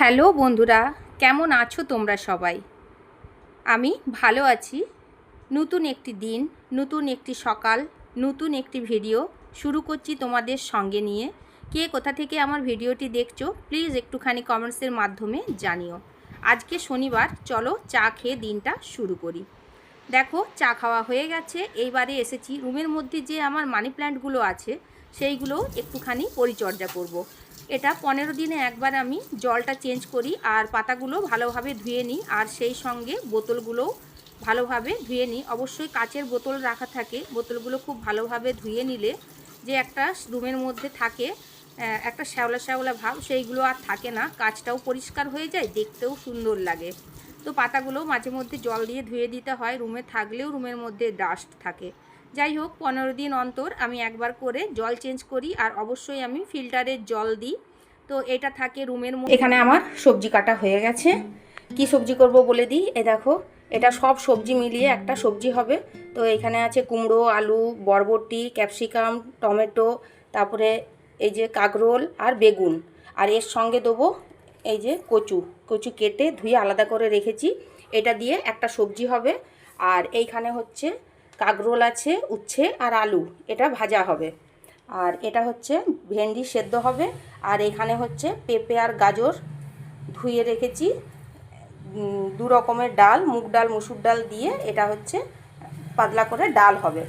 Hello বন্ধুরা, কেমন আছো তোমরা সবাই? আমি ভালো আছি। নতুন একটি দিন, নতুন একটি সকাল, নতুন একটি ভিডিও শুরু করছি তোমাদের সঙ্গে নিয়ে। কে কোথা থেকে আমার ভিডিওটি দেখছ, প্লিজ একটুখানি কমেন্টসের মাধ্যমে জানিও। আজকে শনিবার, চলো চা খেয়ে দিনটা শুরু করি। দেখো, চা খাওয়া হয়ে গেছে, এইবারে এসেছি। রুমের মধ্যে যে আমার মানি প্ল্যান্টগুলো আছে, সেইগুলো একটুখানি পরিচর্যা করব। এটা পনেরো দিনে একবার আমি জলটা চেঞ্জ করি আর পাতাগুলো ভালোভাবে ধুয়ে নিই আর সেই সঙ্গে বোতলগুলোও ভালোভাবে ধুয়ে নিই। অবশ্যই কাচের বোতল রাখা থাকে, বোতলগুলো খুব ভালোভাবে ধুয়ে নিলে যে একটা রুমের মধ্যে থাকে একটা শ্যাওলা শ্যাওলা ভাব, সেইগুলো আর থাকে না। কাচটাও পরিষ্কার হয়ে যায়, দেখতেও সুন্দর লাগে। তো পাতাগুলো মাঝে মধ্যে জল দিয়ে ধুয়ে দিতে হয়, রুমে থাকলেও রুমের মধ্যে ডাস্ট থাকে। যাই হোক, পনেরো দিন অন্তর আমি একবার করে জল চেঞ্জ করি আর অবশ্যই আমি ফিল্টারের জল দিই। তো এটা থাকে রুমের মধ্যে। এখানে আমার সবজি কাটা হয়ে গেছে। কি সবজি করব বলে দিই? এ দেখো, এটা সব সবজি মিলিয়ে একটা সবজি হবে। তো এখানে আছে কুমড়ো, আলু, বরবটি, ক্যাপসিকাম, টমেটো, তারপরে এই যে কাকরোল আর বেগুন। আর এর সঙ্গে দেবো এই যে কচু। কচু কেটে ধুয়ে আলাদা করে রেখেছি। এটা দিয়ে একটা সবজি হবে। আর এইখানে হচ্ছে কাকরোল আছে, উচ্ছে আর আলু, এটা ভাজা হবে। আর এটা হচ্ছে ভেন্ডি সেদ্ধ হবে। আর এখানে হচ্ছে পেঁপে আর গাজর ধুয়ে রেখেছি। দু রকমের ডাল, মুগ ডাল, মুসুর ডাল দিয়ে এটা হচ্ছে পাতলা করে ডাল হবে।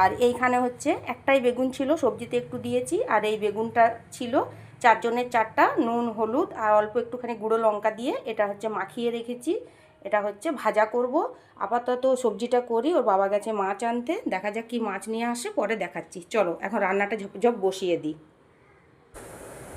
আর এইখানে হচ্ছে একটাই বেগুন ছিল, সবজিতে একটু দিয়েছি। আর এই বেগুনটা ছিল চারজনের চারটা, নুন, হলুদ আর অল্প একটুখানি গুঁড়ো লঙ্কা দিয়ে এটা হচ্ছে মাখিয়ে রেখেছি। এটা হচ্ছে ভাজা করব। আপাতত সবজিটা করি, ওর বাবা গেছে মাছ আনতে। দেখা যাক কি মাছ নিয়ে আসে, পরে দেখাচ্ছি। চলো, এখন রান্নাটা ঝপঝপ বসিয়ে দিই।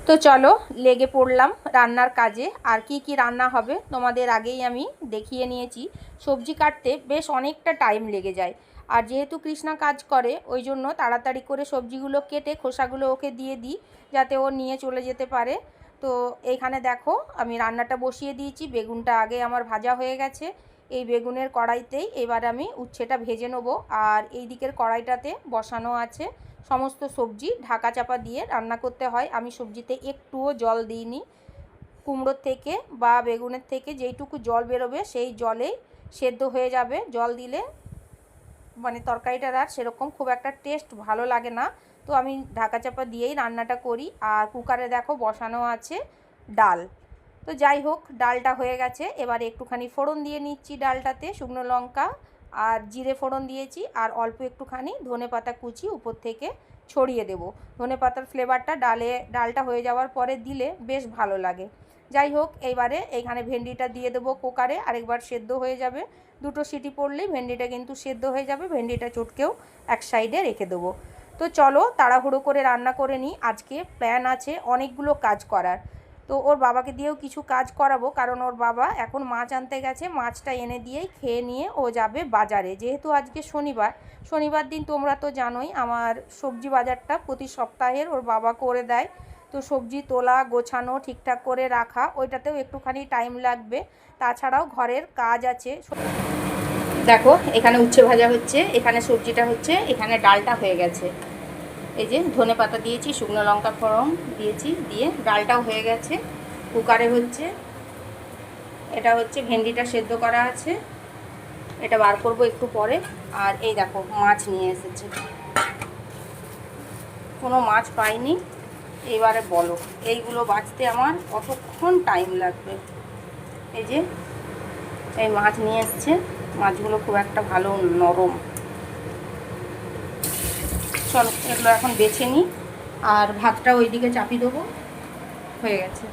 তো চলো, লেগে পড়লাম রান্নার কাজে। আর কি কি রান্না হবে, তোমাদের আগেই আমি দেখিয়ে নিয়েছি। সবজি কাটতে বেশ অনেকটা টাইম লেগে যায়। আর যেহেতু কৃষ্ণা কাজ করে, ওই জন্য তাড়াতাড়ি করে সবজিগুলো কেটে খোসাগুলো ওকে দিয়ে দিই, যাতে ও নিয়ে চলে যেতে পারে। তো এইখানে দেখো, আমি রান্নাটা বসিয়ে দিয়েছি, বেগুনটা আগে আমার ভাজা হয়ে গেছে। এই বেগুনের কড়াইতেই এবার আমি উচ্ছেটা ভেজে নেব। আর এই দিকের কড়াইটাতে বসানো আছে সমস্ত সবজি, ঢাকা চাপা দিয়ে রান্না করতে হয়। আমি সবজিতে একটুও জল দিইনি। কুমড়োর থেকে বা বেগুনের থেকে যেইটুকু জল বেরোবে, সেই জলেই সেদ্ধ হয়ে যাবে। জল দিলে মানে তরকারিটার আর সেরকম খুব একটা টেস্ট ভালো লাগে না। তো আমি ঢাকা চাপা দিয়েই রান্নাটা করি। আর কুকারে দেখো বসানো আছে ডাল। তো যাই হোক, ডালটা হয়ে গেছে। এবারে একটুখানি ফোড়ন দিয়ে নিচ্ছি ডালটাতে শুকনো লঙ্কা আর জিরে ফোড়ন দিয়েছি। আর অল্প একটুখানি ধনে পাতা কুচি উপর থেকে ছড়িয়ে দেবো। ধনে পাতার ফ্লেভারটা ডালে, ডালটা হয়ে যাওয়ার পরে দিলে বেশ ভালো লাগে। যাই হোক, এইবারে এইখানে ভেন্ডিটা দিয়ে দেবো কুকারে। আরেকবার সেদ্ধ হয়ে যাবে। দুটো সিটি পড়লেই ভেন্ডিটা কিন্তু সেদ্ধ হয়ে যাবে। ভেন্ডিটা চটকেও এক সাইডে রেখে দেবো। তো চলো তাড়াহুড়ো করে রান্না করে নিই। আজকে প্ল্যান আছে অনেকগুলো কাজ করার। তো ওর বাবাকে দিয়েও কিছু কাজ করাবো, কারণ ওর বাবা এখন মাছ আনতে গেছে, মাছটা এনে দিয়েই খেয়ে নিয়ে ও যাবে বাজারে। যেহেতু আজকে শনিবার শনিবার দিন তোমরা তো জানোই, আমার সবজি বাজারটা প্রতি সপ্তাহের ওর বাবা করে দেয়। তো সবজি তোলা, গোছানো, ঠিকঠাক করে রাখা, ওইটাতেও একটুখানি টাইম লাগবে। তাছাড়াও ঘরের কাজ আছে। দেখো, এখানে উচ্ছে ভাজা হচ্ছে, এখানে সবজিটা হচ্ছে, এখানে ডালটা হয়ে গেছে। এই যে ধনে পাতা দিয়েছি, শুকনো লঙ্কা ফোড়ন দিয়েছি, দিয়ে ডালটাও হয়ে গেছে, কুকারে হচ্ছে। এটা হচ্ছে ভেন্ডিটা সেদ্ধ করা আছে, এটা বার করব একটু পরে। আর এই দেখো, মাছ নিয়ে এসেছে। কোনো মাছ পাইনি, এবারে বলো, এইগুলো বাঁচতে আমার কতক্ষণ টাইম লাগবে? এই যে, এই মাছ নিয়ে এসছে। মাছগুলো খুব একটা ভালো নরম। চলো, এগুলো এখন বেছে নিই। আর ভাতটা ওইদিকে চাপিয়ে দেবো। হয়ে গেছে।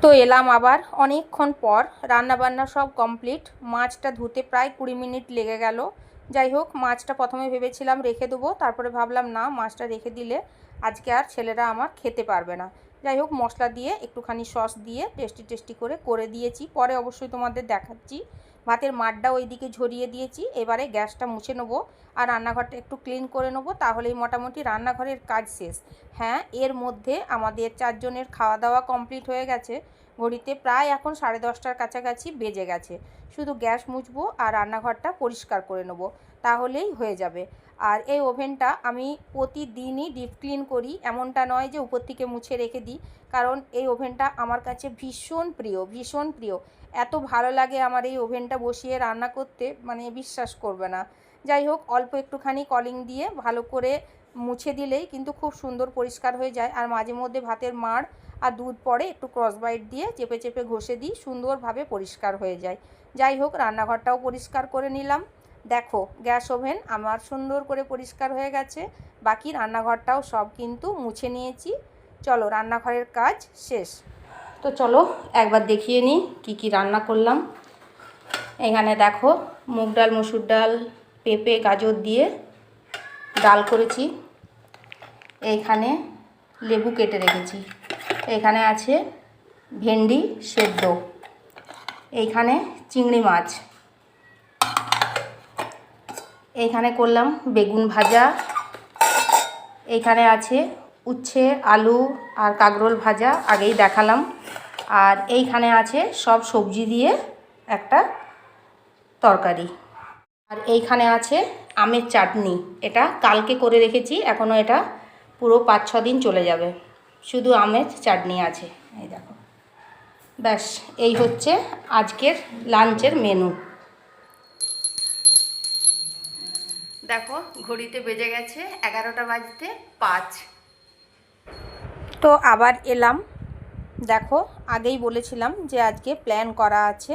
তো এলাম আবার অনেকক্ষণ পর। রান্না বান্না সব কমপ্লিট। মাছটা ধুতে প্রায় কুড়ি মিনিট লেগে গেল। যাই হোক, মাছটা প্রথমে ভেবেছিলাম রেখে দেবো। তারপরে ভাবলাম, না, মাছটা রেখে দিলে আজকে আর ছেলেরা আমার খেতে পারবে না। যাই হোক, মশলা দিয়ে একটুখানি সস দিয়ে টেস্টি টেস্টি করে করে দিয়েছি। পরে অবশ্যই তোমাদের দেখাচ্ছি। ভাতের মাঠটা ওইদিকে ঝরিয়ে দিয়েছি, এবারে গ্যাসটা মুছে নেব আর রান্নাঘরটা একটু ক্লিন করে নেব, তাহলেই মোটামুটি রান্নাঘরের কাজ শেষ। হ্যাঁ এর মধ্যে আমাদের চারজনের খাওয়া দাওয়া কমপ্লিট হয়ে গেছে, ঘড়িতে প্রায় এখন সাড়ে দশটার কাছাকাছি বেজে গেছে। শুধু গ্যাস মুছবো আর রান্নাঘরটা পরিষ্কার করে নেব, তাহলেই হয়ে যাবে। আর এই ওভেনটা আমি প্রতিদিনই ডিপ ক্লিন করি, এমনটা নয় যে উপর থেকে মুছে রেখে দিই, কারণ এই ওভেনটা আমার কাছে ভীষণ প্রিয় ভীষণ প্রিয়। এত ভালো লাগে আমার এই ওভেনটা বসিয়ে রান্না করতে মানে বিশ্বাস করবে না। যাই হোক, অল্প একটুখানি কলিং দিয়ে ভালো করে মুছে দিলেই কিন্তু খুব সুন্দর পরিষ্কার হয়ে যায়। আর মাঝে মধ্যে ভাতের মাড় আর দুধ পরে একটু ক্রস বাইট দিয়ে চেপে চেপে ঘষে দিই, সুন্দরভাবে পরিষ্কার হয়ে যায়। যাই হোক, রান্নাঘরটাও পরিষ্কার করে নিলাম। দেখো, গ্যাস ওভেন আমার সুন্দর করে পরিষ্কার হয়ে গেছে। বাকি রান্নাঘরটাও সব কিন্তু মুছে নিয়েছি। চলো, রান্নাঘরের কাজ শেষ। তো চলো একবার দেখিয়ে নিই কী কী রান্না করলাম। এখানে দেখো মুগ ডাল, মসুর ডাল, পেঁপে, গাজর দিয়ে ডাল করেছি। এইখানে লেবু কেটে রেখেছি। এখানে আছে ভেন্ডি সেদ্ধ। এইখানে চিংড়ি মাছ। এইখানে করলাম বেগুন ভাজা। এইখানে আছে উচ্ছে, আলু আর কাগরোল ভাজা আগেই দেখালাম। আর এইখানে আছে সব সবজি দিয়ে একটা তরকারি। আর এইখানে আছে আমের চাটনি। এটা কালকে করে রেখেছি, এখনও এটা পুরো পাঁচ ছ দিন চলে যাবে। শুধু আমের চাটনি আছে, এই দেখো। ব্যাস, এই হচ্ছে আজকের লাঞ্চের মেনু। দেখো, ঘড়িতে বেজে গেছে এগারোটা বাজতে পাঁচ। তো আবার এলাম। দেখো, আগেই বলেছিলাম যে আজকে প্ল্যান করা আছে।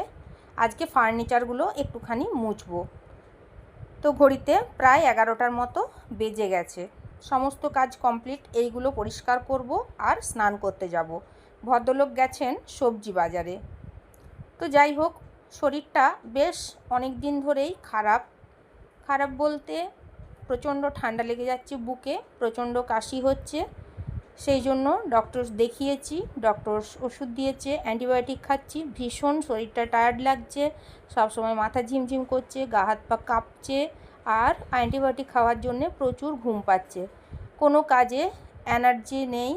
আজকে ফার্নিচারগুলো একটুখানি মুছবো। তো ঘড়িতে প্রায় এগারোটার মতো বেজে গেছে। সমস্ত কাজ কমপ্লিট এইগুলো পরিষ্কার করব আর স্নান করতে যাব। ভদ্রলোক গেছেন সবজি বাজারে। তো যাই হোক, শরীরটা বেশ অনেক দিন ধরেই খারাপ। খারাপ বলতে প্রচণ্ড ঠান্ডা লেগে যাচ্ছে বুকে, প্রচণ্ড কাশি হচ্ছে। সেই জন্য ডক্টর দেখিয়েছি ডক্টর ওষুধ দিয়েছে অ্যান্টিবায়োটিক খাচ্ছি, ভীষণ শরীরটা টায়ার্ড লাগছে, সবসময় মাথা ঝিমঝিম করছে, গা হাত পা কাঁপছে আর অ্যান্টিবায়োটিক খাওয়ার জন্য প্রচুর ঘুম পাচ্ছে। কোনো কাজে এনার্জি নেই,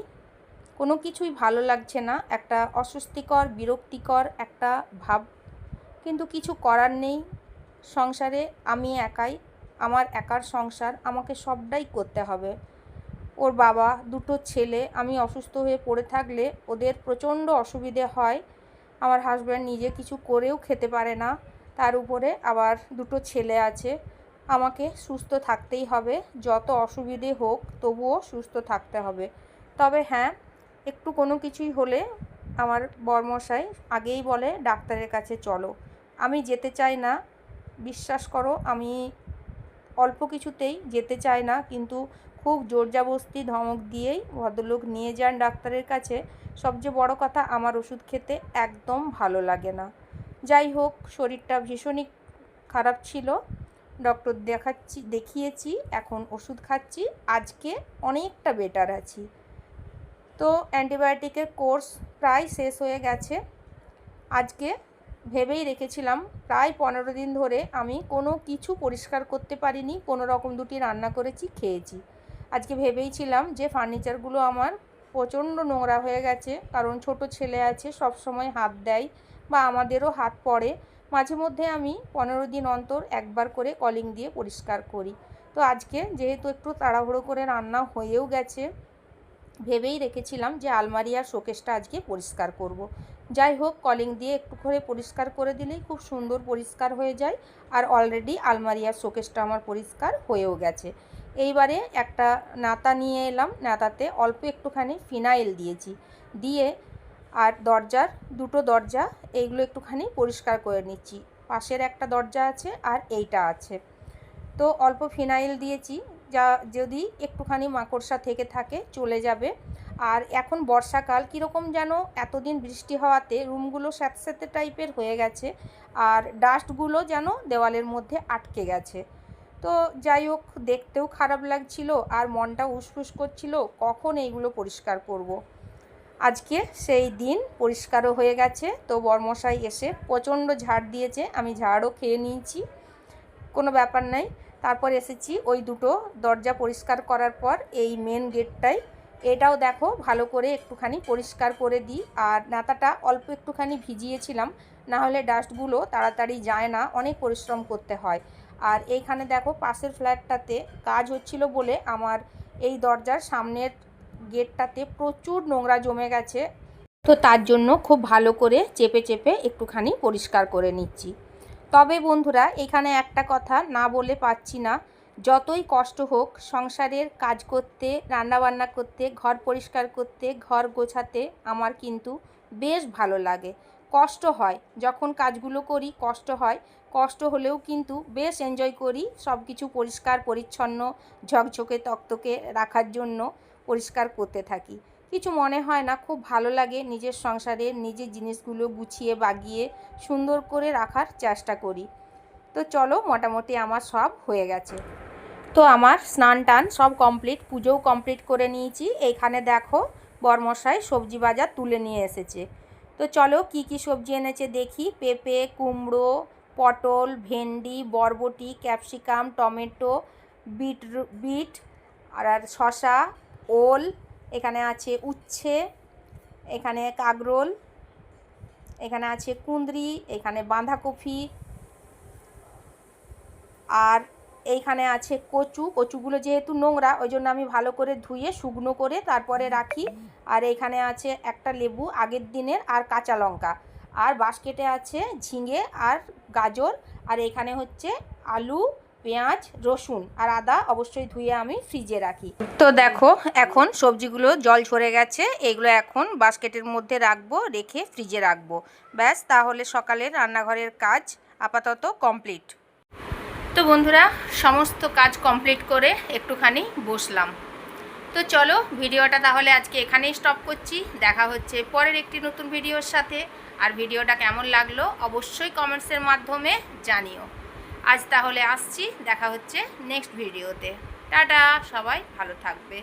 কোনো কিছুই ভালো লাগছে না, একটা অস্বস্তিকর, বিরক্তিকর একটা ভাব। কিন্তু কিছু করার নেই, সংসারে আমি একাই, আমার একার সংসার আমাকে সবটাই করতে হবে। ওর বাবা, দুটো ছেলে, আমি অসুস্থ হয়ে পড়ে থাকলে ওদের প্রচণ্ড অসুবিধে হয়। আমার হাজব্যান্ড নিজে কিছু করেও খেতে পারে না। তার উপরে আবার দুটো ছেলে আছে। আমাকে সুস্থ থাকতেই হবে। যত অসুবিধে হোক, তবুও সুস্থ থাকতে হবে। তবে হ্যাঁ একটু কোনো কিছুই হলে আমার বরমশাই আগেই বলে, ডাক্তারের কাছে চলো। আমি যেতে চাই না। বিশ্বাস করো, আমি অল্প কিছুতেই যেতে চাই না। কিন্তু খুব জোরজাবস্তি ধমক দিয়েই ভদ্রলোক নিয়ে যান ডাক্তারের কাছে। সবচেয়ে বড় কথা, আমার ওষুধ খেতে একদম ভালো লাগে না। যাই হোক, শরীরটা ভীষণই খারাপ ছিল। ডক্টর দেখাচ্ছি, দেখিয়েছি, এখন ওষুধ খাচ্ছি, আজকে অনেকটা বেটার আছি। তো অ্যান্টিবায়োটিকের কোর্স প্রায় শেষ হয়ে গেছে। আজকে ভেবেই রেখেছিলাম, প্রায় পনেরো দিন ধরে আমি কোনো কিছু পরিষ্কার করতে পারিনি, কোনো রকম দুটি রান্না করেছি, খেয়েছি। আজকে ভেবেইছিলাম যে ফার্নিচারগুলো আমার প্রচণ্ড নোংরা হয়ে গেছে, কারণ ছোট ছেলে আছে, সব সময় হাত দেয় বা আমাদেরও হাত পড়ে। মাঝে মধ্যে আমি পনেরো দিন অন্তর একবার করে কলিং দিয়ে পরিষ্কার করি। তো আজকে যেহেতু একটু তাড়াহুড়ো করে রান্না হয়েও গেছে, ভেবেই রেখেছিলাম যে আলমারি আর শোকেসটা আজকে পরিষ্কার করব। যাই হোক কলিং দিয়ে একটু করে পরিষ্কার করে দিলেই খুব সুন্দর পরিষ্কার হয়ে যায়, আর অলরেডি আলমারি আর শোকেসটা আমার পরিষ্কার হয়েও গেছে। এইবারে একটা নাতা নিয়ে এলাম, নাতাতে অল্প একটুখানি ফিনাইল দিয়েছি। দিয়ে আর দরজার দুটো দরজা, এইগুলো একটুখানি পরিষ্কার করে নিচ্ছি। পাশের একটা দরজা আছে আর এইটা আছে। তো অল্প ফিনাইল দিয়েছি, যা যদি একটুখানি মাকড়সা থেকে থাকে চলে যাবে। আর এখন বর্ষাকাল, কীরকম যেন এতদিন বৃষ্টি হওয়াতে রুমগুলো স্যাঁতস্যাঁতে টাইপের হয়ে গেছে। আর ডাস্টগুলো যেন দেওয়ালের মধ্যে আটকে গেছে। তো যাই হোক, দেখতেও খারাপ লাগছিল আর মনটা উসফুস করছিল কখন এইগুলো পরিষ্কার করব। আজকে সেই দিন পরিষ্কারও হয়ে গেছে। তো বর্মশাই এসে প্রচণ্ড ঝাড় দিয়েছে, আমি ঝাড়ও খেয়ে নিয়েছি, কোনো ব্যাপার নাই। তারপর এসেছি ওই দুটো দরজা পরিষ্কার করার পর এই মেন গেটটাই এটাও দেখো ভালো করে একটুখানি পরিষ্কার করে দিই। আর নাতাটা অল্প একটুখানি ভিজিয়েছিলাম না হলে ডাস্টগুলো তাড়াতাড়ি যায় না, অনেক পরিশ্রম করতে হয়। আর এইখানে দেখো পাশের ফ্ল্যাটটাতে কাজ হচ্ছিল বলে আমার এই দরজার সামনের গেটটাতে প্রচুর নোংরা জমে গেছে। তো তার জন্য খুব ভালো করে চেপে চেপে একটুখানি পরিষ্কার করে নিচ্ছি। তবে বন্ধুরা, এখানে একটা কথা না বলে পাচ্ছি না। যতই কষ্ট হোক, সংসারের কাজ করতে, রান্নাবান্না করতে, ঘর পরিষ্কার করতে, ঘর গোছাতে আমার কিন্তু বেশ ভালো লাগে। কষ্ট হয়। যখন কাজগুলো করি, কষ্ট হয়। কষ্ট হলেও কিন্তু বেশ এনজয় করি সব কিছু পরিষ্কার, পরিচ্ছন্ন, ঝকঝকে, তক্তকে রাখার জন্য পরিষ্কার করতে থাকি। কিছু মনে হয় না, খুব ভালো লাগে নিজের সংসারে নিজের জিনিসগুলো গুছিয়ে, বাগিয়ে, সুন্দর করে রাখার চেষ্টা করি। তো চলো, মোটামুটি আমার সব হয়ে গেছে। তো আমার স্নান টান সব কমপ্লিট পুজোও কমপ্লিট করে নিয়েছি। এইখানে দেখো বরমশাই সবজি বাজার তুলে নিয়ে এসেছে। তো চলো কি কি সবজি এনেছে দেখি। পেঁপে, কুমড়ো, পটল, ভেন্ডি, বরবটি, ক্যাপসিকাম, টমেটো, বিট বিট, আর আর শশা ওল, এখানে আছে উচ্ছে, এখানে কাগরোল এখানে আছে কুঁদরি, এখানে বাঁধাকপি, আর এইখানে আছে কচু। কচুগুলো যেহেতু নোংরা ওই জন্য আমি ভালো করে ধুয়ে, শুকনো করে তারপরে রাখি। আর এইখানে আছে একটা লেবু, আগের দিনের, আর কাঁচা লঙ্কা। আর বাস্কেটে আছে ঝিঙে আর গাজর। আর এখানে হচ্ছে আলু, পেঁয়াজ, রসুন। আর আদা অবশ্যই ধুয়ে আমি ফ্রিজে রাখি। তো দেখো, এখন সবজিগুলো জল ঝরে গেছে। এগুলো এখন বাস্কেটের মধ্যে রাখব, রেখে ফ্রিজে রাখব। ব্যাস, তাহলে সকালের রান্নাঘরের কাজ আপাতত কমপ্লিট। তো বন্ধুরা, সমস্ত কাজ কমপ্লিট করে একটুখানি বসলাম। তো চলো, ভিডিওটা তাহলে আজকে এখানেই স্টপ করছি। দেখা হচ্ছে পরের একটি নতুন ভিডিওর সাথে। আর ভিডিওটা কেমন লাগল অবশ্যই কমেন্টসের মাধ্যমে জানিও। আজ তাহলে আসছি, দেখা হচ্ছে নেক্সট ভিডিওতে। টাটা, সবাই ভালো থাকবে।